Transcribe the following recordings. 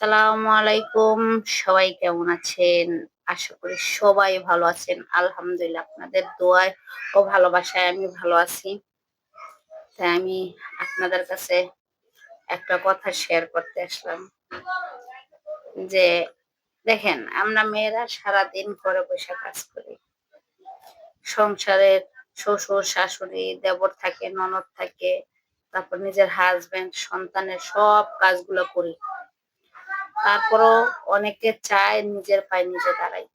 আসসালামু আলাইকুম। সবাই কেমন আছেন? আশা করি সবাই ভালো আছেন। আলহামদুলিল্লাহ আপনাদের দোয়ায় ও ভালোবাসায় আমি ভালো আছি। তাই আমি আপনাদের কাছে একটা কথা শেয়ার করতে আসলাম। যে দেখেন, আমরা মেয়েরা সারা দিন ঘরে বসে কাজ করি। সংসারের শ্বশুর, শাশুড়ি, দেবর থাকে, ননদ থাকে, তারপর নিজের হাজবেন্ড সন্তানের সব কাজগুলো করি। তারপরও অনেকে চায় নিজের পায়ে নিজে দাঁড়াই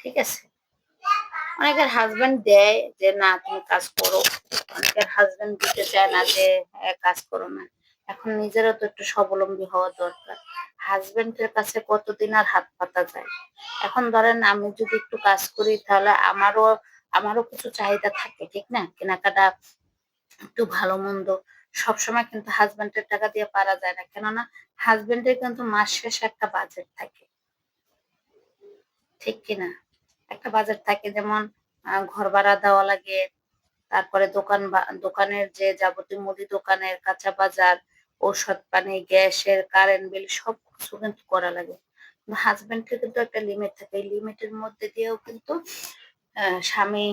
ঠিক আছে? অনেকের হাজবেন্ড দেয় যে, না, তুমি কাজ করো। অনেকের হাজবেন্ড দিতে চায় না যে কাজ করো না। এখন নিজেরও তো একটু স্বাবলম্বী হওয়া দরকার। হাজবেন্ডের কাছে কতদিন আর হাত পাতা যায়? এখন ধরেন আমি যদি একটু কাজ করি, তাহলে আমারও আমারও কিছু চাহিদা থাকে, ঠিক না? কেনাকাটা একটু ভালো মন্দ। সবসময় কিন্তু হাজবেন্ডের টাকা দিয়ে পারা যায় না। কেননা হাজবেন্ডের কিন্তু মাস শেষে একটা বাজেট থাকে। ঠিক কিনা একটা বাজেট থাকে যেমন ঘর ভাড়া দেওয়া লাগে, তারপরে দোকান দোকানের যে যাবতীয় মুদি দোকানের কাঁচা বাজার, ঔষধ পানি, গ্যাসের কারেন্ট বিল সব কিছু কিন্তু করা লাগে। হাজবেন্ডের কিন্তু একটা লিমিট থাকে। এই লিমিটের মধ্যে দিয়েও কিন্তু স্বামী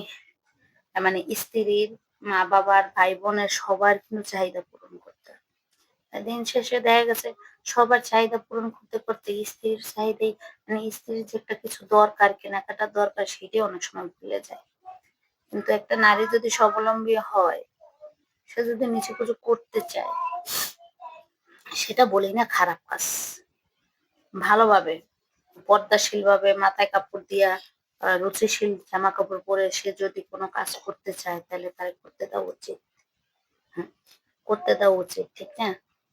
মানে স্ত্রীর মা বাবার, ভাই বোনের সবার কিন্তু চাহিদা পূরণ করতে দিন শেষে দেখা গেছে সবার চাহিদা পূরণ করতে করতে স্ত্রীর চাহিদাই মানে স্ত্রীর যে একটা কিছু দরকার, কেনাকাটার দরকার সেটাই অনেক সময় ভুলে যায়। কিন্তু একটা নারী যদি স্বাবলম্বী হয়, সে যদি নিচে কিছু করতে চায়, সেটা বলি না খারাপ কাজ। ভালোভাবে পর্দাশীল ভাবে মাথায় কাপড় দিয়া রুচিশীল জামা কাপড় পরে সে যদি কোনো কাজ করতে চায়, তাহলে তার করতে দেওয়া উচিত। করতে দেওয়া উচিত, ঠিক না?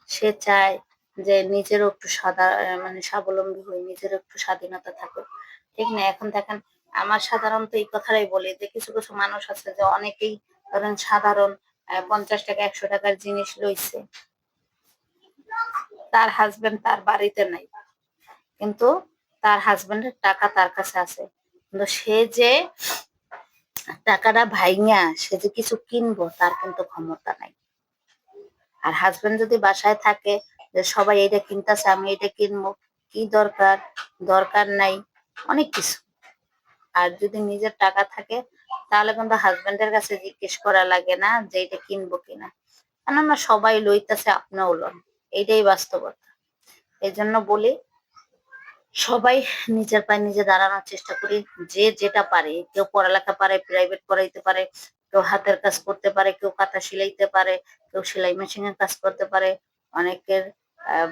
সে চায় যে নিজেরও একটু সাদা মানে স্বাবলম্বী হই নিজের একটু স্বাধীনতা থাকুক, ঠিক না? এখন দেখেন, আমার সাধারণত এই কথাটাই বলি, যে কিছু কিছু মানুষ আছে যে অনেকেই ধরেন সাধারণ পঞ্চাশ টাকা, একশো টাকার জিনিস রয়েছে তার হাজবেন্ড তার বাড়িতে নাই, কিন্তু তার হাজবেন্ডের টাকা তার কাছে আছে। কিন্তু সে যে টাকাটা ভাইঙা, সে যে কিছু কিনবো, তার কিন্তু ক্ষমতা নাই। আর হাজবেন্ড যদি বাসায় থাকে, যে সবাই এটা কিনতেছে, আমি এটা কিনবো, কি দরকার? দরকার নাই, অনেক কিছু। আর যদি নিজের টাকা থাকে, তাহলে কিন্তু হাজবেন্ডের কাছে জিজ্ঞেস করা লাগে না যে এটা কিনবো কিনা। কেননা সবাই লইতেছে আপনিও লন এইটাই বাস্তবতা। এই জন্য বলি সবাই নিজের পায়ে নিজে দাঁড়ানোর চেষ্টা করি। যে যেটা পারে, কেউ পড়ালেখা পারে প্রাইভেট পড়াইতে পারে, কেউ হাতের কাজ করতে পারে, কেউ কাঁথা সেলাইতে পারে, কেউ সেলাই মেশিনের কাজ করতে পারে। অনেকের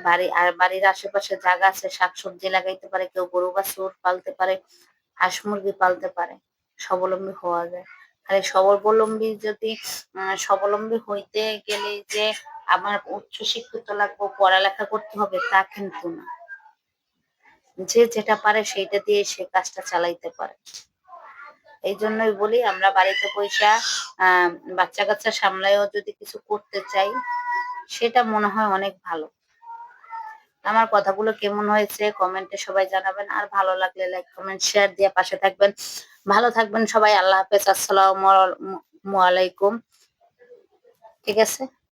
বাড়ি, আর বাড়ির আশেপাশে জায়গা আছে, শাকসবজি লাগাইতে পারে, কেউ গরু, বাছুর পালতে পারে, হাঁস মুরগি পালতে পারে, স্বাবলম্বী হওয়া যায়। খালি স্বাবলম্বী যদি স্বাবলম্বী হইতে গেলে যে আমার উচ্চ শিক্ষিত লাগবো, পড়ালেখা করতে হবে, তা কিন্তু না। যে যেটা পারে সেইটা দিয়ে সে কাজটা চালাইতে পারে। এই জন্যই বলি, আমরা বাড়িতে পয়সা আহ বাচ্চা কাচ্চা সামলায়ও যদি কিছু করতে চাই, সেটা মনে হয় অনেক ভালো। আমার কথাগুলো কেমন হয়েছে কমেন্টে সবাই জানাবেন, আর ভালো লাগলে লাইক কমেন্ট শেয়ার দিয়ে পাশে থাকবেন। ভালো থাকবেন সবাই, আল্লাহ হাফেজ, আসসালামু ঠিক আছে?